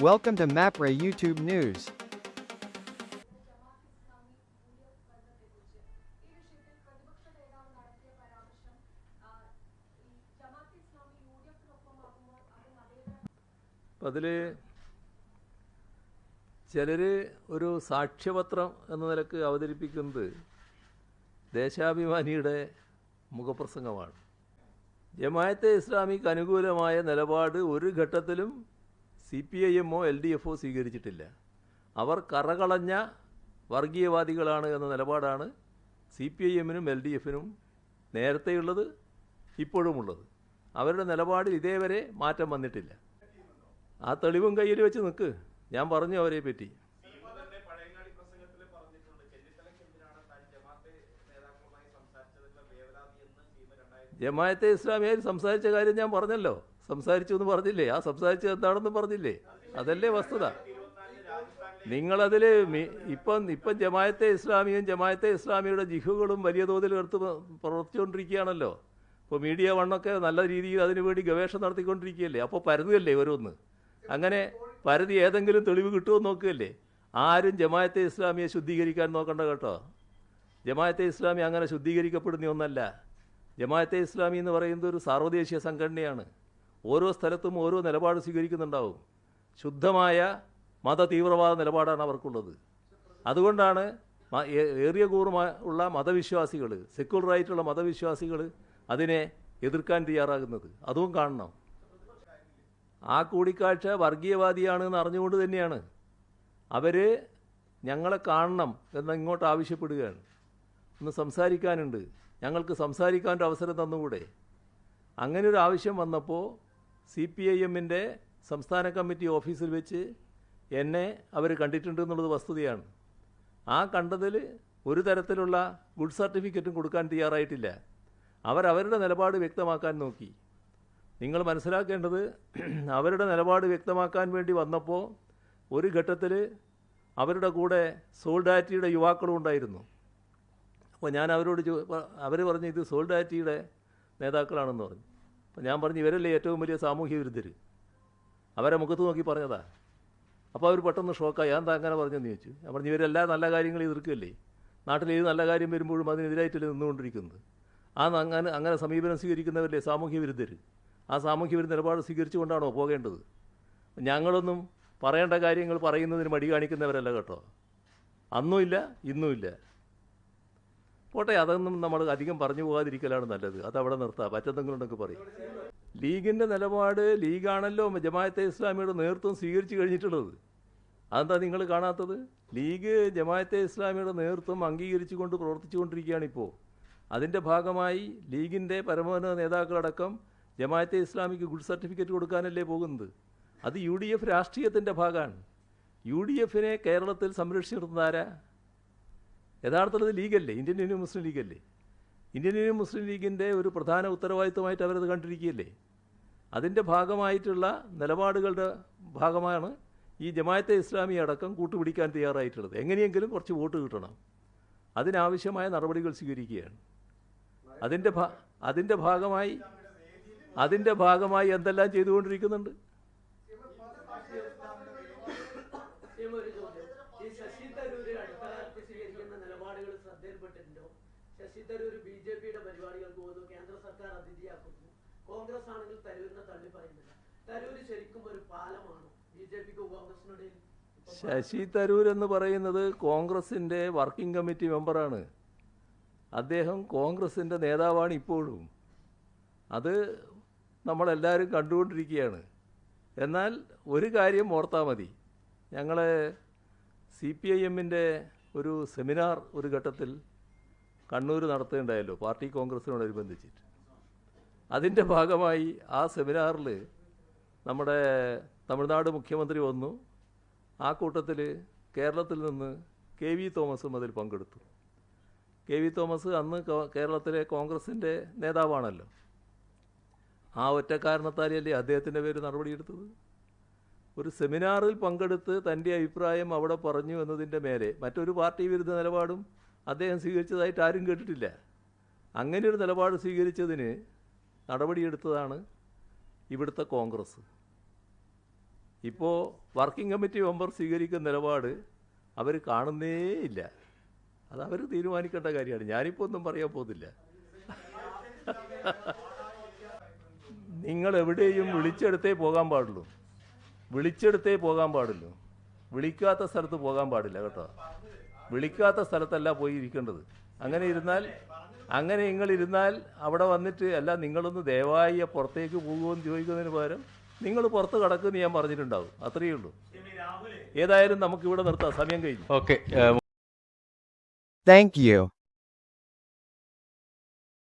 Welcome to MapRay YouTube News. അപ്പം അതിൽ ചിലർ ഒരു സാക്ഷ്യപത്രം എന്ന നിലയ്ക്ക് അവതരിപ്പിക്കുന്നത് ദേശാഭിമാനിയുടെ മുഖപ്രസംഗമാണ് ജമായത്തെ ഇസ്ലാമിക്ക് അനുകൂലമായ നിലപാട് ഒരു ഘട്ടത്തിലും സി പി ഐ എമ്മോ എൽ ഡി എഫോ സ്വീകരിച്ചിട്ടില്ല. അവർ കറകളഞ്ഞ വർഗീയവാദികളാണ് എന്ന നിലപാടാണ് സി പി ഐ എമ്മിനും എൽ ഡി എഫിനും നേരത്തെയുള്ളത് ഇപ്പോഴുമുള്ളത്. അവരുടെ നിലപാടിൽ ഇതേവരെ മാറ്റം വന്നിട്ടില്ല. ആ തെളിവും കയ്യിൽ വെച്ച് നിൽക്ക്. ഞാൻ പറഞ്ഞു അവരെ പറ്റി. ജമായത്തെ ഇസ്ലാമിയായി സംസാരിച്ച കാര്യം ഞാൻ പറഞ്ഞല്ലോ. സംസാരിച്ചു എന്ന് പറഞ്ഞില്ലേ? ആ സംസാരിച്ചത് എന്താണെന്ന് പറഞ്ഞില്ലേ? അതല്ലേ വസ്തുത. നിങ്ങളതിൽ ഇപ്പം ഇപ്പം ജമായത്തെ ഇസ്ലാമിയും ജമായത്തെ ഇസ്ലാമിയുടെ ജിഹുകളും വലിയ തോതിൽ എടുത്ത് പ്രവർത്തിച്ചുകൊണ്ടിരിക്കുകയാണല്ലോ. ഇപ്പോൾ മീഡിയ വണ്ണൊക്കെ നല്ല രീതിയിൽ അതിനുവേണ്ടി ഗവേഷണം നടത്തിക്കൊണ്ടിരിക്കുകയല്ലേ? അപ്പോൾ പരതുകയല്ലേ ഓരോന്ന്? അങ്ങനെ പരതി ഏതെങ്കിലും തെളിവ് കിട്ടുമോ നോക്കുകയല്ലേ? ആരും ജമായത്തെ ഇസ്ലാമിയെ ശുദ്ധീകരിക്കാൻ നോക്കണ്ട കേട്ടോ. ജമായത്തെ ഇസ്ലാമി അങ്ങനെ ശുദ്ധീകരിക്കപ്പെടുന്ന ഒന്നല്ല. ജമായത്തെ ഇസ്ലാമി എന്ന് പറയുന്നത് ഒരു സാർവദേശീയ സംഘടനയാണ്. ഓരോ സ്ഥലത്തും ഓരോ നിലപാട് സ്വീകരിക്കുന്നുണ്ടാവും. ശുദ്ധമായ മത തീവ്രവാദ നിലപാടാണ് അവർക്കുള്ളത്. അതുകൊണ്ടാണ് ഏറിയ കൂറുമാ ഉള്ള മതവിശ്വാസികൾ സെക്യുലറായിട്ടുള്ള മതവിശ്വാസികൾ അതിനെ എതിർക്കാൻ തയ്യാറാകുന്നത്. അതും കാണണം. ആ കൂടിക്കാഴ്ച വർഗീയവാദിയാണ് എന്ന് അറിഞ്ഞുകൊണ്ട് തന്നെയാണ്. അവർ ഞങ്ങളെ കാണണം എന്ന് ഇങ്ങോട്ട് ആവശ്യപ്പെടുകയാണ്. ഒന്ന് സംസാരിക്കാനുണ്ട്. ഞങ്ങൾക്ക് സംസാരിക്കാൻ ഒരു അവസരം തന്നുകൂടെ? അങ്ങനെ ഒരു ആവശ്യം വന്നപ്പോൾ സി പി ഐ എമ്മിന്റെ സംസ്ഥാന കമ്മിറ്റി ഓഫീസിൽ വെച്ച് എന്നെ അവർ കണ്ടിട്ടുണ്ട് എന്നുള്ളത് വസ്തുതയാണ്. ആ കണ്ടതിൽ ഒരു തരത്തിലുള്ള ഗുഡ് സർട്ടിഫിക്കറ്റും കൊടുക്കാൻ തയ്യാറായിട്ടില്ല. അവരവരുടെ നിലപാട് വ്യക്തമാക്കാൻ നോക്കി. നിങ്ങൾ മനസ്സിലാക്കേണ്ടത് അവരുടെ നിലപാട് വ്യക്തമാക്കാൻ വേണ്ടി വന്നപ്പോൾ ഒരു ഘട്ടത്തിൽ അവരുടെ കൂടെ സോൾഡാറ്റിയുടെ യുവാക്കളും ഉണ്ടായിരുന്നു. അപ്പോൾ ഞാൻ അവരോട് അവർ പറഞ്ഞു ഇത് സോൾഡാറ്റിയുടെ നേതാക്കളാണെന്ന് പറഞ്ഞു. അപ്പോൾ ഞാൻ പറഞ്ഞു ഇവരല്ലേ ഏറ്റവും വലിയ സാമൂഹ്യ വിരുദ്ധർ അവരെ മുഖത്ത് നോക്കി പറഞ്ഞതാ. അപ്പോൾ അവർ പെട്ടെന്ന് ഷോക്കായി എന്താ അങ്ങനെ പറഞ്ഞെന്ന് ചോദിച്ചു? ഞാൻ പറഞ്ഞു ഇവരെല്ലാ നല്ല കാര്യങ്ങൾ എതിർക്കല്ലേ നാട്ടിൽ ഏത് നല്ല കാര്യം വരുമ്പോഴും അതിനെതിരായിട്ടല്ലേ നിന്നുകൊണ്ടിരിക്കുന്നത്? ആ അങ്ങനെ അങ്ങനെ സമീപനം സ്വീകരിക്കുന്നവരല്ലേ സാമൂഹ്യ വിരുദ്ധർ ആ സാമൂഹ്യ വിരുദ്ധ നിലപാട് സ്വീകരിച്ചുകൊണ്ടാണോ പോകേണ്ടത്? ഞങ്ങളൊന്നും പറയേണ്ട കാര്യങ്ങൾ പറയുന്നതിന് മടി കാണിക്കുന്നവരല്ല കേട്ടോ. അന്നുമില്ല ഇന്നുമില്ല. പോട്ടെ അതൊന്നും നമ്മൾ അധികം പറഞ്ഞു പോകാതിരിക്കലാണ് നല്ലത്. അത് അവിടെ നിർത്താം. പറ്റത്തെങ്കിലും ഉണ്ടെങ്കിൽ പറയും. ലീഗിന്റെ നിലപാട് ലീഗാണല്ലോ ജമായത്തെ ഇസ്ലാമിയുടെ നേതൃത്വം സ്വീകരിച്ചു കഴിഞ്ഞിട്ടുള്ളത്. അതെന്താ നിങ്ങൾ കാണാത്തത്? ലീഗ് ജമായത്തെ ഇസ്ലാമിയുടെ നേതൃത്വം അംഗീകരിച്ചു അംഗീകരിച്ചുകൊണ്ട് പ്രവർത്തിച്ചുകൊണ്ടിരിക്കുകയാണ് ഇപ്പോൾ. അതിന്റെ ഭാഗമായി ലീഗിന്റെ പരമോന്നത നേതാക്കളടക്കം ജമായത്തെ ഇസ്ലാമിക്ക് ഗുഡ് സർട്ടിഫിക്കറ്റ് കൊടുക്കാനല്ലേ പോകുന്നത്? അത് യു ഡി എഫ് രാഷ്ട്രീയത്തിന്റെ ഭാഗമാണ്. യു ഡി എഫിനെ കേരളത്തിൽ സംരക്ഷിച്ചു നിർത്തുന്നത് ആരാ? യഥാർത്ഥത്തിൽ ഇത് ലീഗല്ലേ? ഇന്ത്യൻ യൂണിയൻ മുസ്ലിം ലീഗല്ലേ? ഇന്ത്യൻ യൂണിയൻ മുസ്ലിം ലീഗിന്റെ ഒരു പ്രധാന ഉത്തരവാദിത്വമായിട്ട് അവരത് കണ്ടിരിക്കുകയല്ലേ? അതിന്റെ ഭാഗമായിട്ടുള്ള നിലപാടുകളുടെ ഭാഗമാണ് ഈ ജമായത്തെ ഇസ്ലാമി അടക്കം കൂട്ടുപിടിക്കാൻ തയ്യാറായിട്ടുള്ളത്. എങ്ങനെയെങ്കിലും കുറച്ച് വോട്ട് കിട്ടണം. അതിനാവശ്യമായ നടപടികൾ സ്വീകരിക്കുകയാണ്. അതിന്റെ ഭാ അതിന്റെ ഭാഗമായി അതിന്റെ ഭാഗമായി എന്തെല്ലാം ചെയ്തുകൊണ്ടിരിക്കുന്നുണ്ട് സീമ ഒരു ചോദ്യം ഈ ശശി തരൂര് അടുത്ത കാലത്ത് സ്വീകരിക്കുന്ന നിലപാടുകൾ ശ്രദ്ധയിൽപ്പെട്ടിട്ടുണ്ടോ ശശി തരൂർ ബി ജെ പിയുടെ പരിപാടികൾക്ക് പോകുന്നു കേന്ദ്ര സർക്കാർ അതിഥിയാക്കുന്നു കോൺഗ്രസ് ആണെങ്കിൽ തരൂരിനെ തള്ളി പറയുന്നില്ല. തരൂര് ശരിക്കും ഒരു പാലമാണ് ബി ജെ പിക്കും കോൺഗ്രസിനിടയിൽ ശശി തരൂർ എന്ന് പറയുന്നത് കോൺഗ്രസിന്റെ വർക്കിംഗ് കമ്മിറ്റി മെമ്പറാണ്. അദ്ദേഹം കോൺഗ്രസിന്റെ നേതാവാണ് ഇപ്പോഴും. അത് നമ്മളെല്ലാവരും കണ്ടുകൊണ്ടിരിക്കുകയാണ്. എന്നാൽ ഒരു കാര്യം ഓർത്താൽ മതി. ഞങ്ങൾ സി പി ഐ എമ്മിന്റെ ഒരു സെമിനാർ ഒരു ഘട്ടത്തിൽ കണ്ണൂർ നടത്തുകയുണ്ടായല്ലോ പാർട്ടി കോൺഗ്രസിനോടനുബന്ധിച്ചിട്ട് അതിന്റെ ഭാഗമായി ആ സെമിനാറിൽ നമ്മുടെ തമിഴ്നാട് മുഖ്യമന്ത്രി വന്നു. ആ കൂട്ടത്തിൽ കേരളത്തിൽ നിന്ന് കെ വി തോമസും അതിൽ പങ്കെടുത്തു. കെ വി തോമസ് അന്ന് കേരളത്തിലെ കോൺഗ്രസിന്റെ നേതാവാണല്ലോ. ആ ഒറ്റ കാരണത്താലല്ലേ അദ്ദേഹത്തിന്റെ പേര് നടപടിയെടുത്തത്? ഒരു സെമിനാറിൽ പങ്കെടുത്ത് തന്റെ അഭിപ്രായം അവിടെ പറഞ്ഞു എന്നതിന്റെ മേലെ മറ്റൊരു പാർട്ടി വിരുദ്ധ നിലപാടും അദ്ദേഹം സ്വീകരിച്ചതായിട്ട് ആരും കേട്ടിട്ടില്ല. അങ്ങനെ ഒരു നിലപാട് സ്വീകരിച്ചതിന് നടപടിയെടുത്തതാണ് ഇവിടുത്തെ കോൺഗ്രസ്. ഇപ്പോൾ വർക്കിംഗ് കമ്മിറ്റി മെമ്പർ സ്വീകരിക്കുന്ന നിലപാട് അവർ കാണുന്നേ ഇല്ല. അത് അവർ തീരുമാനിക്കേണ്ട കാര്യമാണ്. ഞാനിപ്പോൾ ഒന്നും പറയാൻ പോകുന്നില്ല നിങ്ങൾ എവിടെയും വിളിച്ചെടുത്തേ പോകാൻ പാടുള്ളൂ. വിളിച്ചെടുത്തേ പോകാൻ പാടുള്ളൂ വിളിക്കാത്ത സ്ഥലത്ത് പോകാൻ പാടില്ല കേട്ടോ. വിളിക്കാത്ത സ്ഥലത്തല്ല പോയി ഇരിക്കേണ്ടത്. അങ്ങനെ ഇരുന്നാൽ അങ്ങനെ നിങ്ങൾ ഇരുന്നാൽ അവിടെ വന്നിട്ട് അല്ല നിങ്ങളൊന്ന് ദയവായി പുറത്തേക്ക് പോകുമെന്ന് ചോദിക്കുന്നതിന് പകരം നിങ്ങൾ പുറത്ത് കടക്കുമെന്ന് ഞാൻ പറഞ്ഞിട്ടുണ്ടാവും. അത്രയേ ഉള്ളൂ. ഏതായാലും നമുക്ക് ഇവിടെ നിർത്താം. സമയം കഴിഞ്ഞു. ഓക്കെ. Thank you.